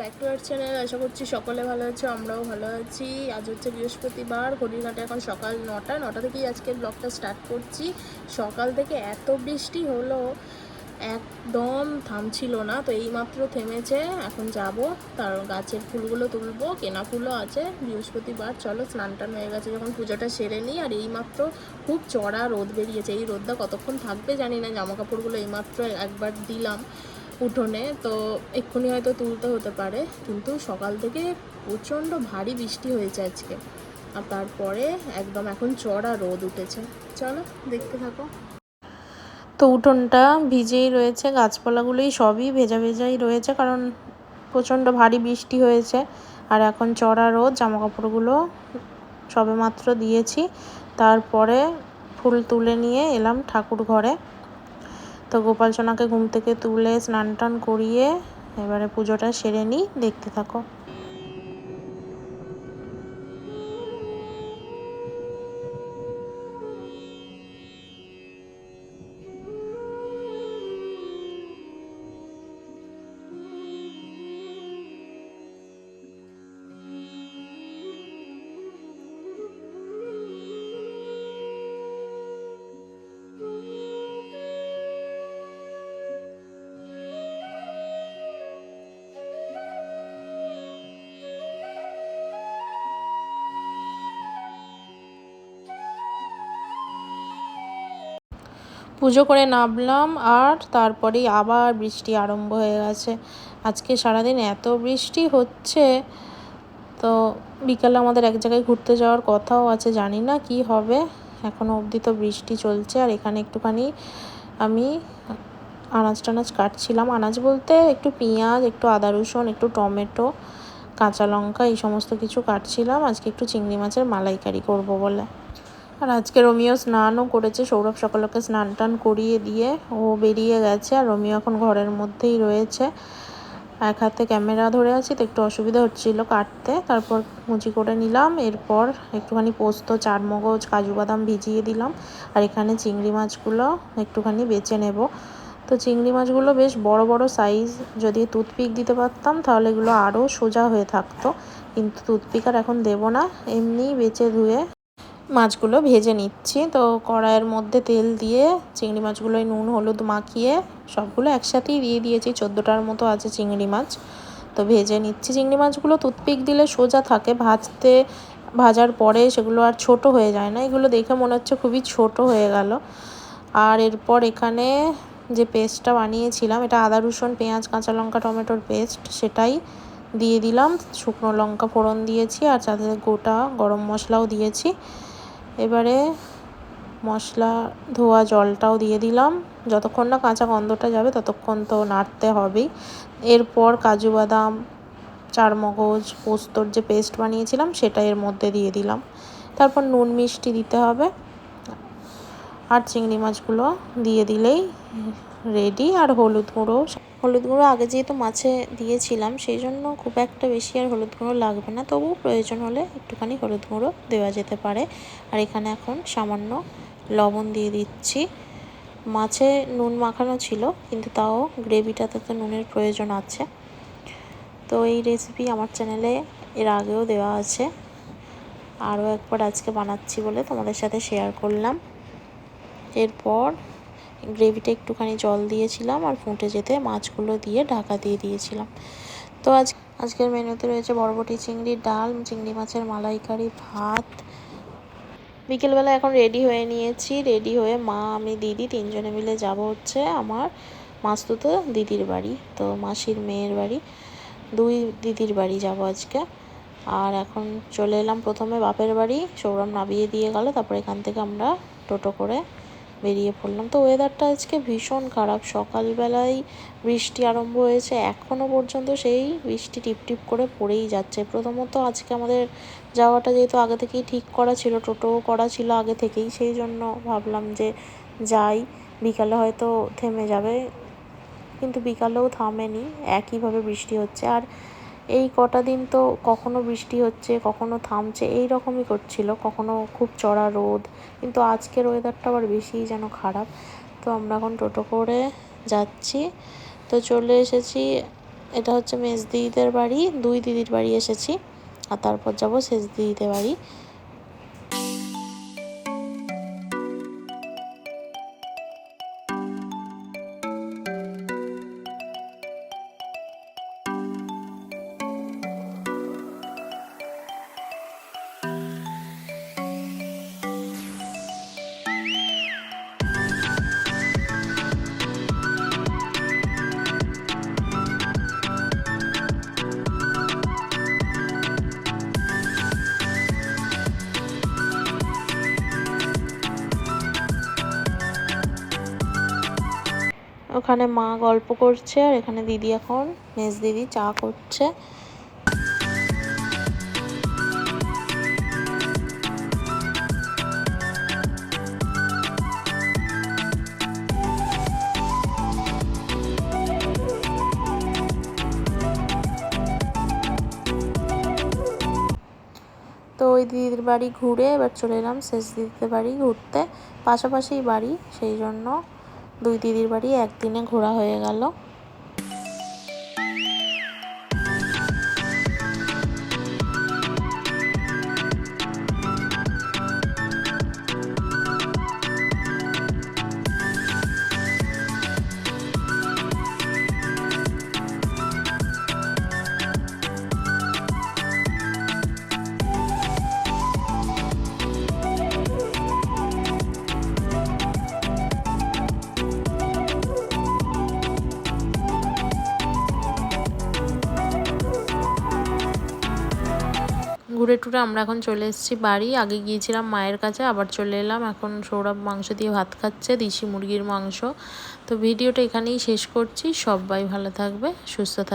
Back to our channel আশা করছি সকলে ভালো আছে, আমরাও ভালো আছি। আজ হচ্ছে বৃহস্পতিবার, ঘড়িঘাটে এখন সকাল নটা। নটা থেকেই আজকে ব্লগটা স্টার্ট করছি। সকাল থেকে এত বৃষ্টি হলো, একদম থামছিল না, তো এইমাত্র থেমেছে। এখন যাব, তার গাছের ফুলগুলো তুলবো, কেনা ফুলও আছে। বৃহস্পতিবার, চলো স্নান টান হয়ে গেছে যখন পুজোটা সেরে নিই। আর এইমাত্র খুব চড়া রোদ বেরিয়েছে। এই রোদটা কতক্ষণ থাকবে জানি না জামা কাপড়গুলো এইমাত্র একবার দিলাম। উঠোনে, তো এক্ষুনি হয়তো তুলতে হতে পারে। কিন্তু সকাল থেকে প্রচণ্ড ভারী বৃষ্টি হয়েছে আজকে। আর তারপরে একদম এখন চড়া রোদ উঠেছে। চলো, দেখতে থাকো। তো উঠোনটা ভিজেই রয়েছে, গাছপালাগুলোই সবই ভেজা ভেজাই রয়েছে, কারণ প্রচণ্ড ভারী বৃষ্টি হয়েছে। আর এখন চড়া রোদ জামা কাপড়গুলো সবে মাত্র দিয়েছি। তারপরে ফুল তুলে নিয়ে এলাম ঠাকুর ঘরে। তো গোপাল সোনাকে ঘুম থেকে তুলে স্নান টান করিয়ে এবারে পুজোটা সেরে নিই। দেখতে থাকো। পুজো করে নামলাম আর তারপরেই আবার বৃষ্টি আরম্ভ হয়ে গেছে। আজকে সারাদিন এত বৃষ্টি হচ্ছে, তো বিকালে আমাদের এক জায়গায় ঘুরতে যাওয়ার কথাও আছে, জানি না কি হবে। এখনও অবধি তো বৃষ্টি চলছে আর এখানে একটুখানি আমি আনাজ টানাজ কাটছিলাম। আনাজ বলতে একটু পেঁয়াজ, একটু আদা রসুন, একটু টমেটো, কাঁচা লঙ্কা এই সমস্ত কিছু কাটছিলাম। আজকে একটু চিংড়ি মাছের মালাইকারি করব বলে। আর আজকে রোমিও স্নানও করেছে। সৌরভ সকলকে স্নান টান করিয়ে দিয়ে ও বেরিয়ে গেছে আর রোমিও এখন ঘরের মধ্যেই রয়েছে। এক হাতে ক্যামেরা ধরে আছি, তো একটু অসুবিধা হচ্ছিল কাটতে। তারপর মুচি করে নিলাম, এরপর একটুখানি পোস্ত, চারমগজ, কাজু বাদাম ভিজিয়ে দিলাম। আর এখানে চিংড়ি মাছগুলো একটুখানি বেছে নেব। তো চিংড়ি মাছগুলো বেশ বড় বড় সাইজ যদি টুথপিক দিতে পারতাম, তাহলে এগুলো আরও সোজা হয়ে থাকতো। কিন্তু টুথপিক আর এখন দেবো না, এমনিই বেছে ধুয়ে মাছগুলো ভেজে নিচ্ছি। তো কড়াইয়ের মধ্যে তেল দিয়ে চিংড়ি মাছগুলোই নুন, হলুদ মাখিয়ে সবগুলো একসাথেই দিয়ে দিয়েছি। চোদ্দোটার মতো আছে চিংড়ি মাছ। তো ভেজে নিচ্ছি। চিংড়ি মাছগুলো টুথপিক দিলে সোজা থাকে। ভাজতে, ভাজার পরে সেগুলো আর ছোট হয়ে যায় না। এগুলো দেখে মনে হচ্ছে খুবই ছোট হয়ে গেল। আর এরপর এখানে যে পেস্টটা বানিয়েছিলাম, এটা আদা, রসুন, পেঁয়াজ, কাঁচা লঙ্কা, টমেটোর পেস্ট সেটাই দিয়ে দিলাম। শুকনো লঙ্কা ফোড়ন দিয়েছি আর সাথে গোটা গরম মশলাও দিয়েছি। এবারে মশলা, ধোয়া, জলটাও দিয়ে দিলাম। যতক্ষণ না কাঁচা গন্ধটা যাবে, ততক্ষণ তো নাড়তে হবেই। এরপর কাজু বাদাম, চারমগজ, পোস্তর যে পেস্ট বানিয়েছিলাম, সেটা এর মধ্যে দিয়ে দিলাম। তারপর নুন মিষ্টি দিতে হবে। আর চিংড়ি মাছগুলো দিয়ে দিলেই রেডি। আর হলুদ গুঁড়ো হলুদ গুঁড়ো আগে যেহেতু মাছে দিয়েছিলাম, সেই জন্য খুব একটা বেশি আর হলুদ গুঁড়ো লাগবে না। তবু প্রয়োজন হলে একটুখানি হলুদ গুঁড়ো দেওয়া যেতে পারে। আর এখানে এখন সামান্য লবণ দিয়ে দিচ্ছি। মাছে নুন মাখানো ছিল, কিন্তু তাও গ্রেভিটাতে তো নুনের প্রয়োজন আছে। তো এই রেসিপি আমার চ্যানেলে এর আগেও দেওয়া আছে। আরও একবার আজকে বানাচ্ছি বলে তোমাদের সাথে শেয়ার করলাম। এরপর গ্রেভিটা একটুখানি জল দিয়েছিলাম আর ফুটে যেতে মাছগুলো দিয়ে ঢাকা দিয়ে দিয়েছিলাম। তো আজ, আজকের মেনুতে রয়েছে বরবটি চিংড়ির ডাল, চিংড়ি মাছের মালাইকারি, ভাত। বিকেলবেলা এখন রেডি হয়ে নিয়েছি। রেডি হয়ে মা, আমি, দিদি তিনজনে মিলে যাব হচ্ছে আমার মাস্তুতো দিদির বাড়ি, তো মাসির মেয়ের বাড়ি। দুই দিদির বাড়ি যাব আজকে। আর এখন চলে এলাম প্রথমে বাপের বাড়ি। সৌরভ নামিয়ে দিয়ে গেল, তারপর এখান থেকে আমরা টোটো করে বেরিয়ে পড়লাম। তো ওয়েদারটা আজকে ভীষণ খারাপ। সকালবেলায় বৃষ্টি আরম্ভ হয়েছে। এখনও পর্যন্ত সেই বৃষ্টি টিপ টিপ করে পড়েই যাচ্ছে। প্রথমত আজকে আমাদের যাওয়াটা যেহেতু আগে থেকেই ঠিক করা ছিল, টোটোও করা ছিল আগে থেকেই, সেই জন্য ভাবলাম যে যাই। বিকালে হয়তো থেমে যাবে, কিন্তু বিকালেও থামেনি। একইভাবে বৃষ্টি হচ্ছে। আর এই কটা দিন তো কখনো বৃষ্টি হচ্ছে, কখনো থামছে এই রকমই করছিল, কখনো খুব চড়া রোদ, কিন্তু আজকের ওয়েদারটা আবার বেশিই যেন খারাপ। তো আমরা এখন টোটো করে যাচ্ছি। তো চলে এসেছি, এটা হচ্ছে মেজ দিদিদের বাড়ি, দুই দিদির বাড়ি এসেছি, আর তারপর যাব শেষ দিদিদের বাড়ি। ওখানে মা গল্প করছে আর এখানে দিদি এখন, মেজ দিদি চা করছে। তো ওই দিদির বাড়ি ঘুরে এবার চলে এলাম শেষ দিদিদের বাড়ি ঘুরতে। পাশাপাশিই বাড়ি, সেই জন্য। দুই দিদির বাড়ি একদিনে ঘোরা হয়ে গেল। ঘুরে টুরে আমরা এখন চলে এসেছি বাড়ি। আগে গিয়েছিলাম মায়ের কাছে, আবার চলে এলাম। এখন সৌরভ মাংস দিয়ে ভাত খাচ্ছে, দেশি মুরগির মাংস। তো ভিডিওটা এখানেই শেষ করছি। সবাই ভালো থাকবে, সুস্থ থাকবে